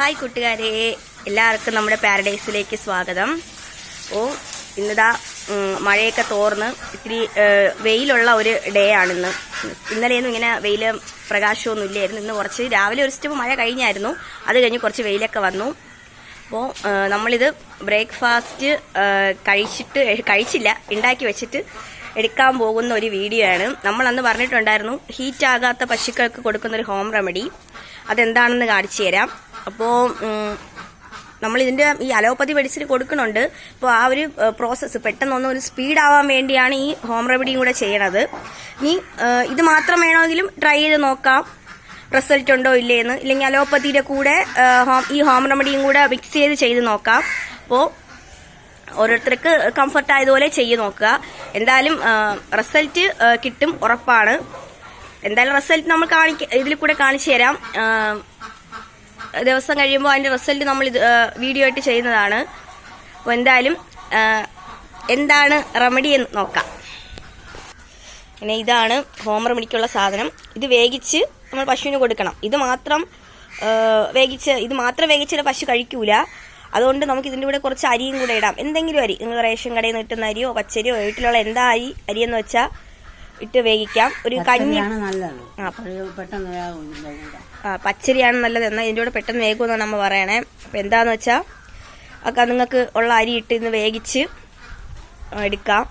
Hi കൂട്ടുകാരെ എല്ലാവർക്കും നമ്മുടെ പാരഡൈസിലേക്ക് സ്വാഗതം. ഓ ഇന്നിതാ മഴയൊക്കെ തോർന്ന് ഇത്തിരി വെയിലുള്ള ഒരു ഡേ ആണിന്ന്. ഇന്നലെയൊന്നും ഇങ്ങനെ വെയിൽ പ്രകാശമൊന്നും ഇല്ലായിരുന്നു. ഇന്ന് കുറച്ച് രാവിലെ ഒരു സ്റ്റെപ്പ് മഴ കഴിഞ്ഞായിരുന്നു. അത് കഴിഞ്ഞ് കുറച്ച് വെയിലൊക്കെ വന്നു. അപ്പോൾ നമ്മളിത് ബ്രേക്ക്ഫാസ്റ്റ് കഴിച്ചിട്ട് കഴിച്ചില്ല ഉണ്ടാക്കി വെച്ചിട്ട് എടുക്കാൻ പോകുന്ന ഒരു വീഡിയോ ആണ്. നമ്മൾ അന്ന് പറഞ്ഞിട്ടുണ്ടായിരുന്നു ഹീറ്റ് ആകാത്ത പശുക്കൾക്ക് കൊടുക്കുന്ന ഒരു ഹോം റെമഡി. അതെന്താണെന്ന് കാണിച്ചു തരാം. അപ്പോൾ നമ്മൾ ഇതിന്റെ ഈ അലോപ്പതി മെഡിസിൻ കൊടുക്കുന്നുണ്ട്. അപ്പോൾ ആ ഒരു പ്രോസസ്സ് പെട്ടെന്നൊന്നും ഒരു സ്പീഡ് ആവാൻ വേണ്ടിയാണ് ഈ ഹോം റെമഡിയും കൂടെ ചെയ്യണത്. ഇനി ഇത് മാത്രം വേണമെങ്കിലും ട്രൈ ചെയ്ത് നോക്കാം. റിസൾട്ട് ഉണ്ടോ ഇല്ലേന്ന്. ഇല്ലെങ്കിൽ അലോപ്പതിയുടെ കൂടെ ഈ ഹോം റെമഡിയും കൂടെ മിക്സ് ചെയ്ത് ചെയ്ത് നോക്കാം. അപ്പോൾ ഓരോരുത്തർക്ക് കംഫർട്ട് ആയതുപോലെ ചെയ്ത് നോക്കുക. എന്തായാലും റിസൾട്ട് കിട്ടും ഉറപ്പാണ്. എന്തായാലും റിസൾട്ട് നമ്മൾ കാണിക്ക ഇതിൽ കൂടെ കാണിച്ചു തരാം. ദിവസം കഴിയുമ്പോൾ അതിന്റെ റിസൾട്ട് നമ്മൾ ഇത് വീഡിയോ ആയിട്ട് ചെയ്യുന്നതാണ്. അപ്പോൾ എന്തായാലും എന്താണ് റെമഡി എന്ന് നോക്കാം. പിന്നെ ഇതാണ് ഹോം റെമഡിക്കുള്ള സാധനം. ഇത് വേവിച്ച് നമ്മൾ പശുവിന് കൊടുക്കണം. ഇത് മാത്രം വേഗിച്ച് ഇത് മാത്രം വേവിച്ചിട്ട് പശു കഴിക്കൂല. അതുകൊണ്ട് നമുക്ക് ഇതിന്റെ കൂടെ കുറച്ച് അരിയും കൂടെ ഇടാം. എന്തെങ്കിലും അരി നിങ്ങൾ റേഷൻ കടയിൽ നിന്ന് കിട്ടുന്ന അരിയോ പച്ചരിയോ വീട്ടിലുള്ള എന്താ അരി അരിയെന്ന് വെച്ചാൽ ഇട്ട് വേവിക്കാം. ഒരു കഞ്ഞി ആ. പച്ചരിയാണ് നല്ലത്. എന്നാൽ ഇതിന്റെ കൂടെ പെട്ടെന്ന് വേകുമെന്നാണ് നമ്മൾ പറയണേ. അപ്പം എന്താണെന്ന് വെച്ചാൽ ഒക്കെ നിങ്ങൾക്ക് ഉള്ള അരി ഇട്ട് ഇന്ന് വേവിച്ച് എടുക്കാം.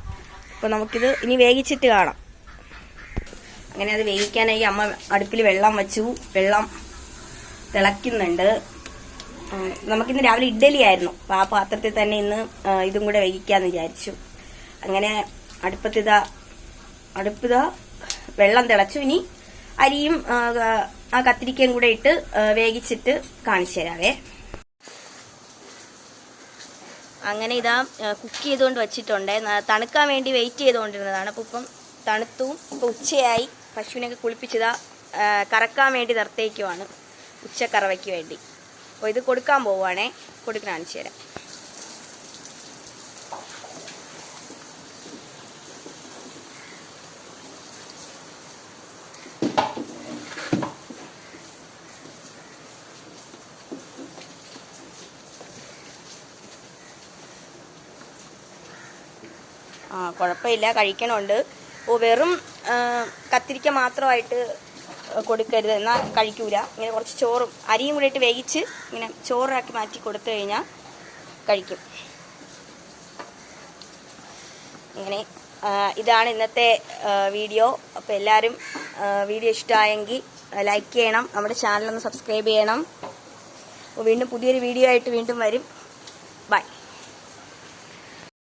അപ്പോൾ നമുക്കിത് ഇനി വേവിച്ചിട്ട് കാണാം. അങ്ങനെ അത് വേവിക്കാനായി അമ്മ അടുപ്പിൽ വെള്ളം വെച്ചു. വെള്ളം തിളയ്ക്കുന്നുണ്ട്. നമുക്കിന്ന് രാവിലെ ഇഡ്ഡലി ആയിരുന്നു. അപ്പോൾ ആ പാത്രത്തിൽ തന്നെ ഇന്ന് ഇതും കൂടെ വേവിക്കാമെന്ന് വിചാരിച്ചു. അങ്ങനെ അടുപ്പത്തിതാ അടുപ്പിതാ വെള്ളം തിളച്ചു. ഇനി അരിയും ആ, കത്തിരിക്കയും കൂടെ ഇട്ട് വേഗിച്ചിട്ട് കാണിച്ചു തരാവേ. അങ്ങനെ ഇതാ കുക്ക് ചെയ്തുകൊണ്ട് വെച്ചിട്ടുണ്ട്. തണുക്കാൻ വേണ്ടി വെയിറ്റ് ചെയ്തുകൊണ്ടിരുന്നതാണ്. അപ്പോൾ ഇപ്പം തണുത്തു ഇപ്പം ഉച്ചയായി. പശുവിനൊക്കെ കുളിപ്പിച്ചതാ കറക്കാൻ വേണ്ടി നിർത്തേക്കുവാണ് ഉച്ചക്കറവയ്ക്ക് വേണ്ടി. അപ്പോൾ ഇത് കൊടുക്കാൻ പോവുകയാണേ കൊടുക്കാൻ കാണിച്ചു തരാം. ആ കുഴപ്പമില്ല കഴിക്കണമുണ്ട് ഓ വെറും കത്തിരിക്ക മാത്രമായിട്ട് കൊടുക്കരുത്. എന്നാൽ കഴിക്കൂല. ഇങ്ങനെ കുറച്ച് ചോറും അരിയും കൂടി ഇട്ട് വേവിച്ച് ഇങ്ങനെ ചോറാക്കി മാറ്റി കൊടുത്തു കഴിഞ്ഞാൽ കഴിക്കും. ഇങ്ങനെ ഇതാണ് ഇന്നത്തെ വീഡിയോ. അപ്പോൾ എല്ലാവരും വീഡിയോ ഇഷ്ടമായെങ്കിൽ ലൈക്ക് ചെയ്യണം. നമ്മുടെ ചാനലൊന്ന് സബ്സ്ക്രൈബ് ചെയ്യണം. വീണ്ടും പുതിയൊരു വീഡിയോ ആയിട്ട് വീണ്ടും വരും. ബൈ.